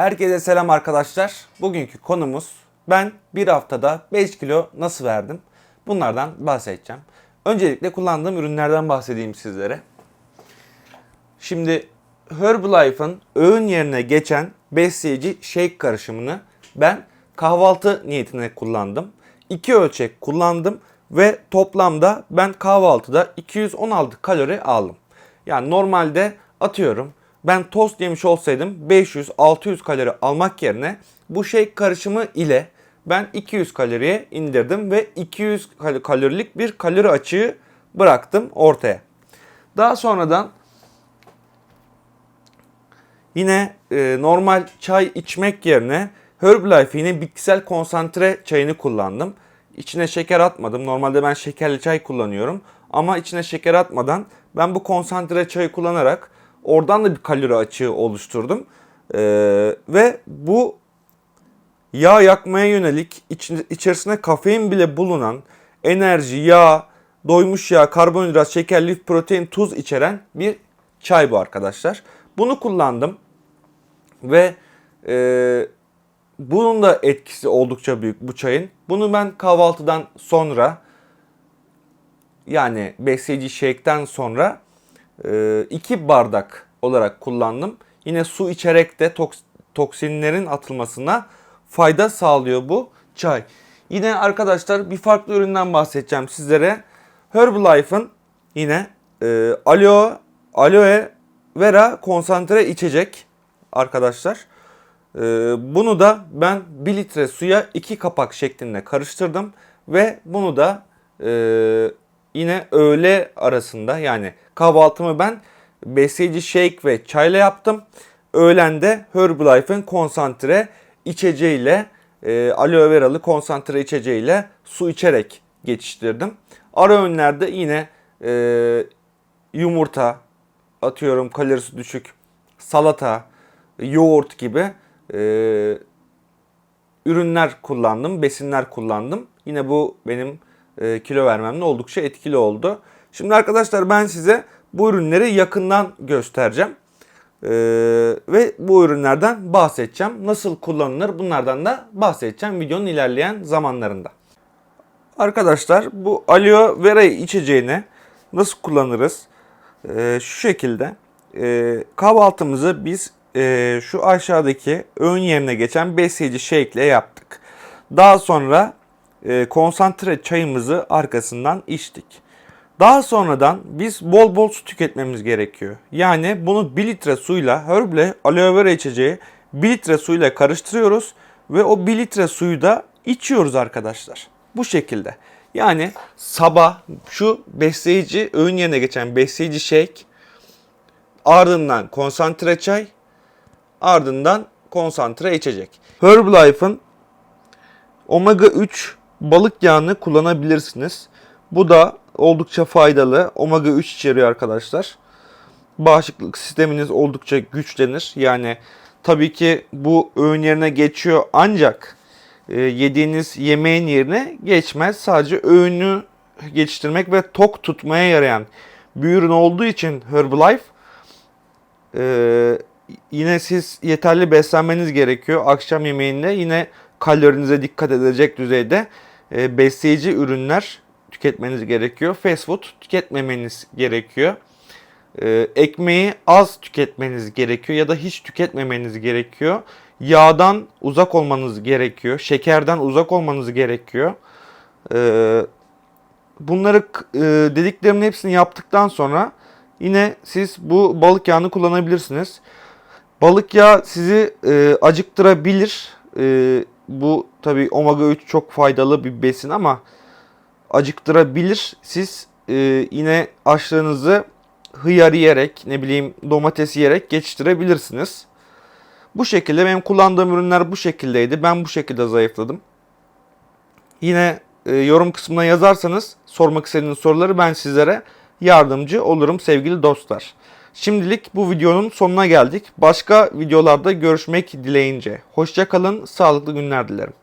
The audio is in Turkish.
Herkese selam arkadaşlar. Bugünkü konumuz ben bir haftada 5 kilo nasıl verdim? Bunlardan bahsedeceğim. Öncelikle kullandığım ürünlerden bahsedeyim sizlere. Şimdi Herbalife'ın öğün yerine geçen besleyici shake karışımını ben kahvaltı niyetine kullandım. İki ölçek kullandım ve toplamda ben kahvaltıda 216 kalori aldım. Yani normalde atıyorum ben tost yemiş olsaydım 500-600 kalori almak yerine bu shake karışımı ile ben 200 kaloriye indirdim ve 200 kal- kalorilik bir kalori açığı bıraktım ortaya. Daha sonradan Yine e, normal çay içmek yerine Herbalife yine bitkisel konsantre çayını kullandım. İçine şeker atmadım. Normalde ben şekerli çay kullanıyorum. Ama içine şeker atmadan ben bu konsantre çayı kullanarak oradan da bir kalori açığı oluşturdum. E, ve bu yağ yakmaya yönelik içi- içerisine kafein bile bulunan enerji, yağ, doymuş yağ, karbonhidrat, şeker, lif, protein, tuz içeren bir çay bu arkadaşlar. Bunu kullandım ve e, bunun da etkisi oldukça büyük bu çayın. Bunu ben kahvaltıdan sonra yani besleyici shake'ten sonra e, iki bardak olarak kullandım. Yine su içerek de toks- toksinlerin atılmasına fayda sağlıyor bu çay. Yine arkadaşlar bir farklı üründen bahsedeceğim sizlere. Herbalife'ın yine e, aloe, aloe vera konsantre içecek arkadaşlar. E, bunu da ben 1 litre suya 2 kapak şeklinde karıştırdım ve bunu da e, yine öğle arasında yani kahvaltımı ben besleyici shake ve çayla yaptım. Öğlende Herbalife'in konsantre içeceğiyle e, aloe veralı konsantre içeceğiyle su içerek geçiştirdim. Ara öğünlerde yine e, yumurta, atıyorum kalorisi düşük salata, yoğurt gibi e, ürünler kullandım, besinler kullandım. Yine bu benim e, kilo vermemde oldukça etkili oldu. Şimdi arkadaşlar ben size bu ürünleri yakından göstereceğim. E, ve bu ürünlerden bahsedeceğim. Nasıl kullanılır bunlardan da bahsedeceğim videonun ilerleyen zamanlarında. Arkadaşlar bu aloe vera içeceğini nasıl kullanırız? Ee, şu şekilde e, kahvaltımızı biz e, şu aşağıdaki öğün yerine geçen besleyici shake ile yaptık. Daha sonra e, konsantre çayımızı arkasından içtik. Daha sonradan biz bol bol su tüketmemiz gerekiyor. Yani bunu 1 litre suyla Herbal aloe vera içeceği 1 litre suyla karıştırıyoruz ve o 1 litre suyu da içiyoruz arkadaşlar. Bu şekilde. Yani sabah şu besleyici öğün yerine geçen besleyici shake ardından konsantre çay ardından konsantre içecek. Herbalife'ın omega 3 balık yağını kullanabilirsiniz. Bu da oldukça faydalı. Omega 3 içeriyor arkadaşlar. Bağışıklık sisteminiz oldukça güçlenir. Yani tabii ki bu öğün yerine geçiyor ancak e, yediğiniz yemeğin yerine geçmez. Sadece öğünü geçiştirmek ve tok tutmaya yarayan bir ürün olduğu için Herbalife e, yine siz yeterli beslenmeniz gerekiyor. Akşam yemeğinde yine kalorinize dikkat edecek düzeyde e, besleyici ürünler tüketmeniz gerekiyor. Fast food tüketmemeniz gerekiyor. E, ekmeği az tüketmeniz gerekiyor ya da hiç tüketmemeniz gerekiyor. Yağdan uzak olmanız gerekiyor. Şekerden uzak olmanız gerekiyor. E, bunları e, dediklerimin hepsini yaptıktan sonra yine siz bu balık yağını kullanabilirsiniz. Balık yağı sizi e, acıktırabilir. E, bu tabi omega 3 çok faydalı bir besin ama acıktırabilir. Siz e, yine açlığınızı hıyar yiyerek, ne bileyim domates yiyerek geçiştirebilirsiniz. Bu şekilde benim kullandığım ürünler bu şekildeydi. Ben bu şekilde zayıfladım. Yine e, yorum kısmına yazarsanız sormak istediğiniz soruları ben sizlere yardımcı olurum sevgili dostlar. Şimdilik bu videonun sonuna geldik. Başka videolarda görüşmek dileyince. Hoşçakalın, sağlıklı günler dilerim.